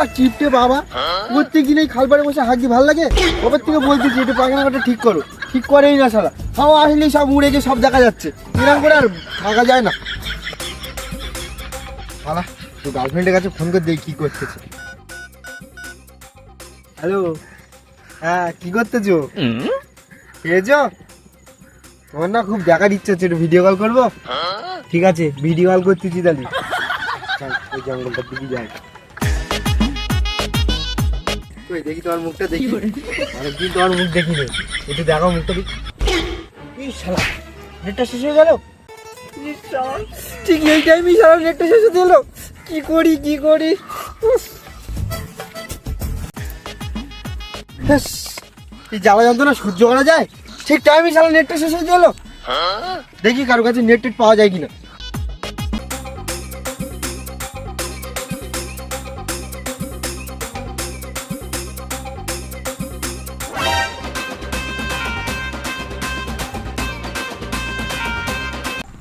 শালা চিপটে বাবা। প্রত্যেক দিন এই খালপাড়ে বসে হাগি ভালো লাগে? কবে থেকে বলতেছি একটু পায়খানাটা ঠিক করো। ঠিক করেই না শালা। হাওয়া আসলেই সব উড়ে গিয়ে সব দেখা যাচ্ছে। এরকম করে আর থাকা যায় না। শালা তো গার্লফ্রেন্ডের কাছে ফোন করে দেখি কি করতেছে। হ্যালো হ্যাঁ কি করতেছো? খেয়েছো? তোমার না খুব দেখার ইচ্ছা হচ্ছে, একটু ভিডিও কল করব? ঠিক আছে ভিডিও কল করতেছি তাহলে। জঙ্গলটার দিকে যাই। কই? দেখি তোমার মুখটা দেখি। তোমার মুখ দেখি নি একটু দেখো মুখটা দেখি এই শালা নেটটা শেষ হয়ে গেল? ঠিক এই টাইমে শালা নেটটা শেষ হয়ে গেল কি করি কি করি? ব্যাস, এই জ্বালা যন্ত্রণা সহ্য করা যায়? ঠিক টাইমে শালা নেটটা শেষ হয়ে? গেল দেখি কারও কাছে নেট টেট পাওয়া যায় কিনা।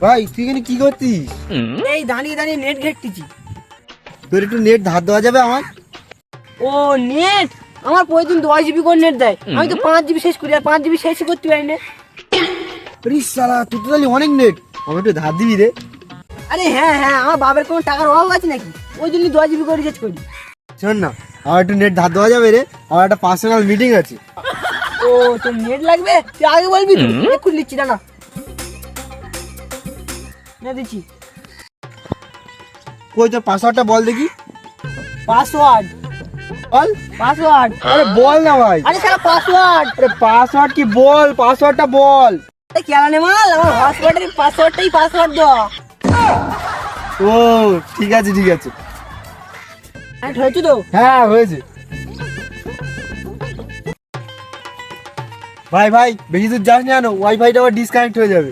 ভাই তুই এখানে কি করছিস? এই দাঁড়িয়ে দাঁড়িয়ে নেট ঘেটতেছি। তোর একটু নেট ধার দেওয়া যাবে আমার? ও নেট আমার প্রতিদিন দশ জিবি করে নেট দেয়। আমি তো পাঁচ জিবি শেষ করি আর পাঁচ জিবি শেষ করতে পারি না। রিস সালা তুই তো তাহলে অনেক নেট আমার একটু ধার দিবি রে। আরে হ্যাঁ হ্যাঁ আমার বাবার কোনো টাকার অভাব আছে নাকি? ওই জন্য দশ জিবি করে রিচার্জ করি। শোন না আমার একটু নেট ধার দেওয়া যাবে রে। আমার একটা পার্সোনাল মিটিং আছে। ও তোর নেট লাগবে? তুই আগে বলবি তো? এখন নিচ্ছি না না দিচ্ছি। কই তোর পাসওয়ার্ডটা বল দেখি। পাসওয়ার্ড বল। পাসওয়ার্ড আরে বল না ভাই। আরে সারা পাসওয়ার্ড আরে পাসওয়ার্ড কি বল? পাসওয়ার্ডটা বল। কেলানে মাল আমার হসপিটালের পাসওয়ার্ডটাই পাসওয়ার্ড দেওয়া ও ঠিক আছে ঠিক আছে। হ্যাঁ হয়েছে তো? হ্যাঁ হয়েছে। ভাই ভাই বেশি দূর যাস না জানো ওয়াইফাইটা আবার ডিসকানেক্ট হয়ে যাবে।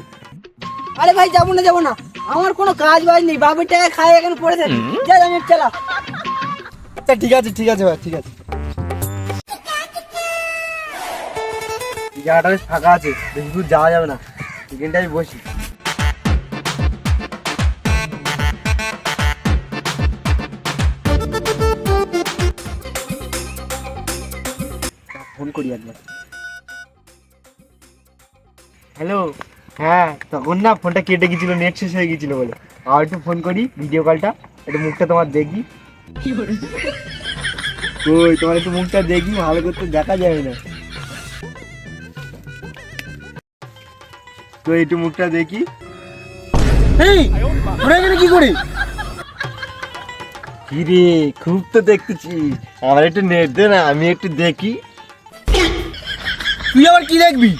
আরে ভাই যাব না যাব না। আমার কোনো কাজ বাজ নেই বাবার টাকা খাই এখানে পড়ে থাকি যা আমি চালা। আচ্ছা ঠিক আছে ঠিক আছে ভাই ঠিক আছে। জায়গাটা বেশ ফাঁকা আছে বেশি দূর যাওয়া যাবে না। এখানটাই বসি। ফোন করি একবার। হ্যালো। হ্যাঁ তখন না ফোনটা কেটে গেছিল নেট শেষ হয়ে গেছিল বলে। আর একটু ফোন করি ভিডিও কলটা একটু মুখটা তোমার দেখি। ওই তোমার একটু মুখটা দেখি ভালো করতে দেখা যায় না। তো একটু মুখটা দেখি। এই তোরা এখানে কি করি? কি রে খুব তো দেখতেছি। আমার একটু নেট দে না আমি একটু দেখি। তুই আবার কি দেখবি?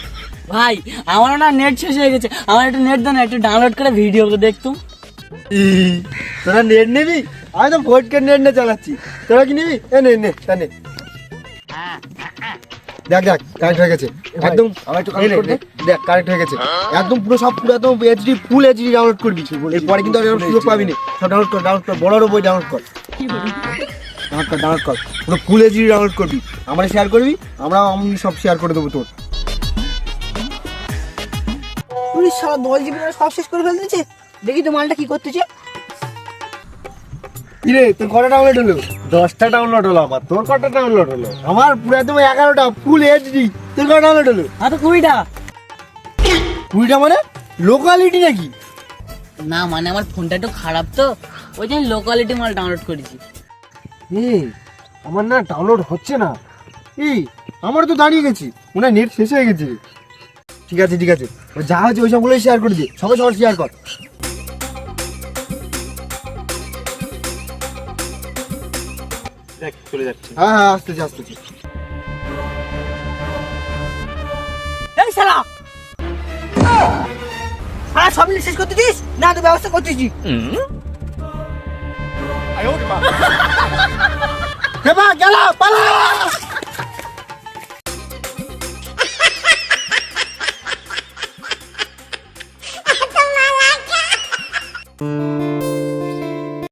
ভাই আমার না নেট শেষ হয়ে গেছে। আমার একটা নেট দেন একটু ডাউনলোড করে ভিডিও দেখতুম ই, তোরা নেট নিবি? আমি তো ভোটকে নেট নিয়ে চালাচ্ছি। তোরা কি নিবি? এ নে নে তা নে। দেখ দেখ কারেক্ট হয়ে গেছে। একদম এই নে, নে, দেখ কারেক্ট হয়ে গেছে। একদম পুরো সব পুরো একদম এইচডি ফুল এইচডি ডাউনলোড করবি। এরপরে কিন্তু আর সুযোগ পাবি না সব ডাউনলোড কর ডাউনলোড কর। বড় বড় বই ডাউনলোড কর। ডাউনলোড কর ডাউনলোড কর। পুরো ফুল এইচডি ডাউনলোড করবি। আমরা শেয়ার করবি আমরা আমি সব শেয়ার করে দেবো তোর। পুলিশ সারা দশ জিবি সব শেষ করে ফেলতেছে দেখি তো মালটা কি করতেছে। কিরে তোর কটা ডাউনলোড হলো? দশটা ডাউনলোড হলো আমার তোর কটা ডাউনলোড হলো? আমার পুরো একদম এগারোটা ফুল এইচডি তোর কটা ডাউনলোড হলো? হ্যাঁ তো কুড়িটা। কুড়িটা মানে? লোকালিটি নাকি? না মানে আমার ফোনটা একটু খারাপ তো। ওই জন্য লোকালিটি মাল ডাউনলোড করেছি। এই আমার না ডাউনলোড হচ্ছে না। এই আমার তো দাঁড়িয়ে গেছি। ওনার নেট শেষ হয়ে গেছে। ঠিক আছে ঠিক আছে। ও যা হচ্ছে ওই সবগুলোই শেয়ার করে দে সবাই সবার শেয়ার কর। দেখ চলে যাচ্ছে। হ্যাঁ হ্যাঁ আসতেছি আসতেছি। এই শালা! সারা সব মিলে শেষ করতে দিস? না তো ব্যবস্থা করতেছি গেলা পালা!